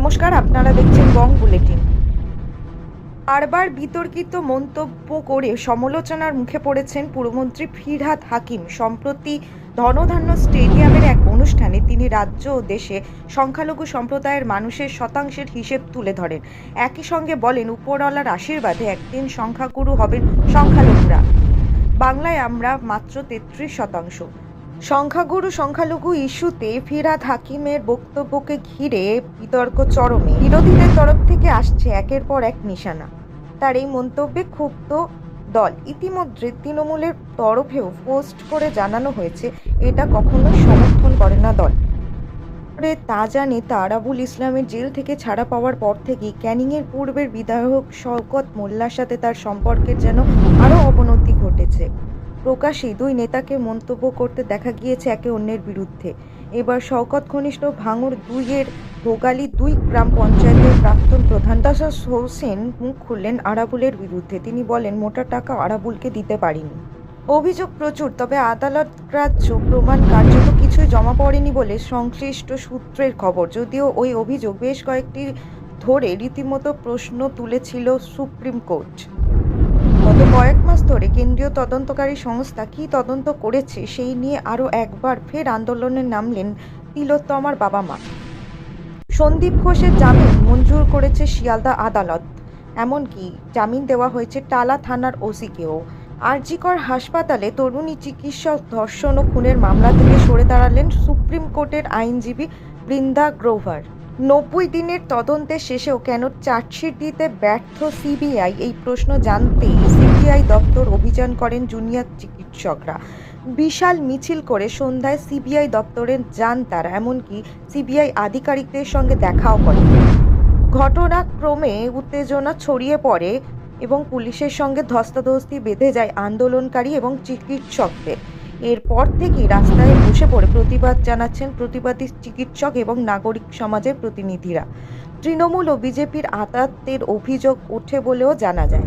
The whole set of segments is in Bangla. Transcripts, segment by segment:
নমস্কার, আপনারা দেখছেন বং বুলেটিন। বারবার বিতর্কিত মন্তব্য করে সমালোচনার মুখে পড়েছেন পুরমন্ত্রী ফিরহাদ হাকিম। সম্প্রতি ধনধান্য স্টেডিয়ামের এক অনুষ্ঠানে তিনি রাজ্য ও দেশে সংখ্যালঘু সম্প্রদায়ের মানুষের শতাংশের হিসেব তুলে ধরেন। একই সঙ্গে বলেন, উপরওয়ালার আশীর্বাদে একদিন সংখ্যাগুরু হবেন সংখ্যালঘুরা। বাংলায় আমরা মাত্র তেত্রিশ শতাংশ। সংখ্যাগুরু সংখ্যালঘু ইস্যুতে ফিরাদ হাকিমের বক্তব্যকে ঘিরে বিতর্ক চরমে। বিরোধীদের তরফ থেকে আসছে একের পর এক নিশানা। তার এই মন্তব্যে ক্ষুব্ধ দল। ইতিমধ্যে তৃণমূলের তরফেও পোস্ট করে জানানো হয়েছে, এটা কখনোই সমর্থন করে না দল। পরে তাজা নেতা আরাবুল ইসলামের জেল থেকে ছাড়া পাওয়ার পর থেকেই ক্যানিংয়ের পূর্বের বিধায়ক শওকত মোল্লার সাথে তার সম্পর্কের যেন আরও অবনতি ঘটেছে। প্রকাশ্যেই দুই নেতাকে মন্তব্য করতে দেখা গিয়েছে একে অন্যের বিরুদ্ধে। এবার শওকত ঘনিষ্ঠ ভাঙড় দুইয়ের ভোগালী দুই গ্রাম পঞ্চায়েতের প্রাক্তন প্রধান দাসাস হোসেন মুখ খুললেন আরাবুলের বিরুদ্ধে। তিনি বলেন, মোটা টাকা আরাবুলকে দিতে পারিনি। অভিযোগ প্রচুর, তবে আদালত গ্রাহ্য প্রমাণ কার্যত কিছুই জমা পড়েনি বলে সংশ্লিষ্ট সূত্রের খবর। যদিও ওই অভিযোগ বেশ কয়েকটি ধরে রীতিমতো প্রশ্ন তুলেছিল সুপ্রিম কোর্ট। গত কয়েক মাস ধরে কেন্দ্রীয় তদন্তকারী সংস্থা কী তদন্ত করেছে সেই নিয়ে আরও একবার ফের আন্দোলনে নামলেন তিলোত্তমার বাবা মা। সন্দীপ ঘোষের জামিন মঞ্জুর করেছে শিয়ালদা আদালত। এমনকি জামিন দেওয়া হয়েছে টালা থানার ওসিকেও। আরজিকর হাসপাতালে তরুণী চিকিৎসক ধর্ষণ ও খুনের মামলা থেকে সরে দাঁড়ালেন সুপ্রিম কোর্টের আইনজীবী বৃন্দা গ্রোভার। নব্বই দিনের তদন্তের শেষেও কেন চার্জশিট দিতে ব্যর্থ সিবিআই? এই প্রশ্ন জানতেই সিবিআই দপ্তর অভিযান করেন জুনিয়র চিকিৎসকরা। বিশাল মিছিল করে সন্ধ্যায় সিবিআই দপ্তরে যান তারা, এমনকি সিবিআই আধিকারিকদের সঙ্গে দেখাও করেন ঘটনাক্রমে উত্তেজনা ছড়িয়ে পড়ে এবং পুলিশের সঙ্গে ধস্তাধস্তি বেঁধে যায় আন্দোলনকারী এবং চিকিৎসকদের। এরপর থেকেই রাস্তায় বসে পড়ে প্রতিবাদ জানাচ্ছেন প্রতিবাদী চিকিৎসক এবং নাগরিক সমাজের প্রতিনিধিরা। তৃণমূল ও বিজেপির আতাতের অভিযোগ ওঠে বলেও জানা যায়।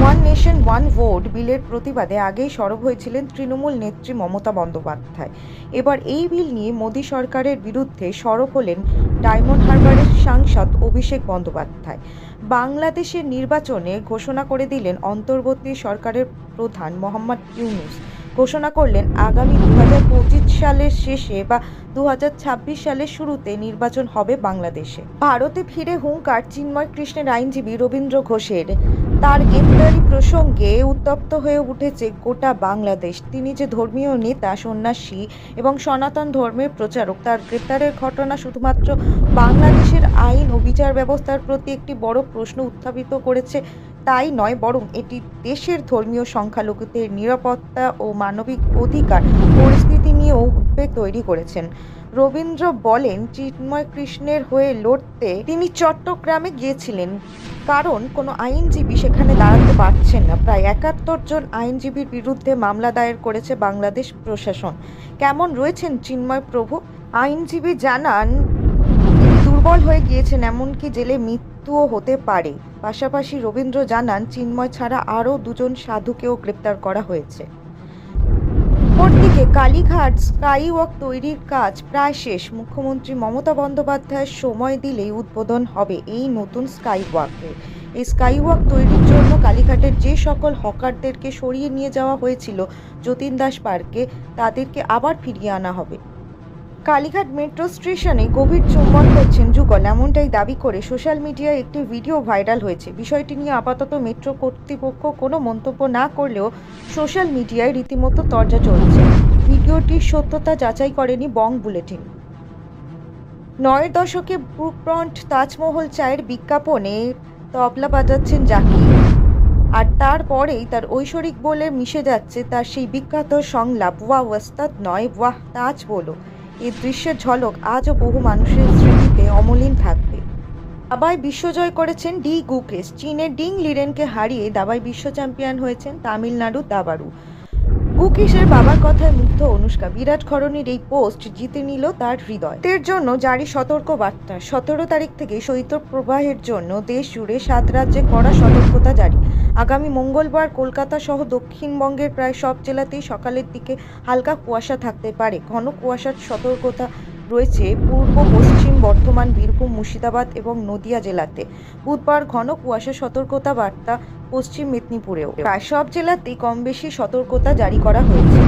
ওয়ান নেশন, ওয়ান ভোট বিলের প্রতিবাদে আগেই সরব হয়েছিলেন তৃণমূল নেত্রী মমতা বন্দ্যোপাধ্যায়। এবার এই বিল নিয়ে মোদী সরকারের বিরুদ্ধে সরব হলেন ডায়মন্ড হারবারের সাংসদ অভিষেক বন্দ্যোপাধ্যায়। বাংলাদেশের নির্বাচনে ঘোষণা করে দিলেন অন্তর্বর্তী সরকারের প্রধান মোহাম্মদ ইউনুস। ঘোষণা করলেন, আগামী দু হাজার পঁচিশ সালের শেষে বা দু হাজার ছাব্বিশ সালের শুরুতে নির্বাচন হবে বাংলাদেশে। ভারতে ফিরে হুঙ্কার, চিন্ময় কৃষ্ণের আইনজীবী রবীন্দ্র ঘোষের। তার গ্রেপ্তারি প্রসঙ্গে উত্তপ্ত হয়ে উঠেছে গোটা বাংলাদেশ। তিনি যে ধর্মীয় নেতা, সন্ন্যাসী এবং সনাতন ধর্মের প্রচারক, তার গ্রেপ্তারের ঘটনা শুধুমাত্র বাংলাদেশের আইন ও বিচার ব্যবস্থার প্রতি একটি বড় প্রশ্ন উত্থাপিত করেছে তাই নয়, বরং এটি দেশের ধর্মীয় সংখ্যালঘুদের নিরাপত্তা ও মানবিক অধিকার পরিস্থিতি নিয়েও উদ্বেগ তৈরি করেছেন। রবীন্দ্র বলেন, চিন্ময় কৃষ্ণের হয়ে লড়তে তিনি চট্টগ্রামে গিয়েছিলেন। কারণ কোনো আইনজীবী সেখানে দাঁড়াতে পারছেন না। প্রায় একাত্তর জন আইনজীবীর বিরুদ্ধে মামলা দায়ের করেছে বাংলাদেশ প্রশাসন। কেমন রয়েছেন চিন্ময় প্রভু? আইনজীবী জানান, দুর্বল হয়ে গিয়েছেন এমনকি জেলে মৃত্যুও হতে পারে। পাশাপাশি রবীন্দ্র জানান, চিন্ময় ছাড়া আরও দুজন সাধুকেও গ্রেপ্তার করা হয়েছে। কালীঘাট স্কাই ওয়াক তৈরির কাজ প্রায় শেষ। মুখ্যমন্ত্রী মমতা বন্দ্যোপাধ্যায়ের সময় দিলেই উদ্বোধন হবে এই নতুন স্কাই ওয়াকের এই স্কাই ওয়াক তৈরির জন্য কালীঘাটের যে সকল হকারদেরকে সরিয়ে নিয়ে যাওয়া হয়েছিল যতীন দাস পার্কে, তাদেরকে আবার ফিরিয়ে আনা হবে। কালীঘাট মেট্রো স্টেশনে গভীর চুম্বন করছেন যুগল, এমনটাই দাবি করে সোশ্যাল মিডিয়ায় একটি ভিডিও ভাইরাল হয়েছে। বিষয়টি নিয়ে আপাতত মেট্রো কর্তৃপক্ষ কোনো মন্তব্য না করলেও সোশ্যাল মিডিয়ায় রীতিমতো তর্জা চলছে। ভিডিওটির সত্যতা যাচাই করেনি বং বুলেটিন। নয়ের দশকে ব্রুকফ্রন্ট তাজমহল চায়ের বিজ্ঞাপনে তবলা বাজাচ্ছেন জাকি আর তারপরেই তার ঐশ্বরিক বলে মিশে যাচ্ছে তার সেই বিখ্যাত সংলাপ ওয়াহ ওস্তাদ নয় ওয়াহ তাজ বলো। এই দৃশ্যের ঝলক আজও বহু মানুষের স্মৃতিতে অমলিন থাকবে। দাবায় বিশ্বজয় করেছেন ডি গুকেশ। চীনের ডিং লিরেনকে হারিয়ে দাবায় বিশ্ব চ্যাম্পিয়ন হয়েছেন তামিলনাড়ু দাবারু। গুকেশের বাবার কথায় মুগ্ধ অনুষ্কা। বিরাট খরণের এই পোস্ট জিতে নিল তার হৃদয়। এর জন্য জারি সতর্ক বার্তা সতেরো তারিখ থেকে শৈত্য প্রবাহের জন্য দেশ জুড়ে সাত রাজ্যে কড়া সতর্কতা জারি। আগামী মঙ্গলবার কলকাতা সহ দক্ষিণবঙ্গের প্রায় সব জেলাতেই সকালের দিকে হালকা কুয়াশা থাকতে পারে। ঘন কুয়াশার সতর্কতা রয়েছে পূর্ব, পশ্চিম বর্ধমান, বীরভূম, মুর্শিদাবাদ এবং নদিয়া জেলাতে। বুধবার ঘন কুয়াশা সতর্কতা বার্তা পশ্চিম মেদিনীপুরেও। প্রায় সব জেলাতেই কম বেশি সতর্কতা জারি করা হয়েছে।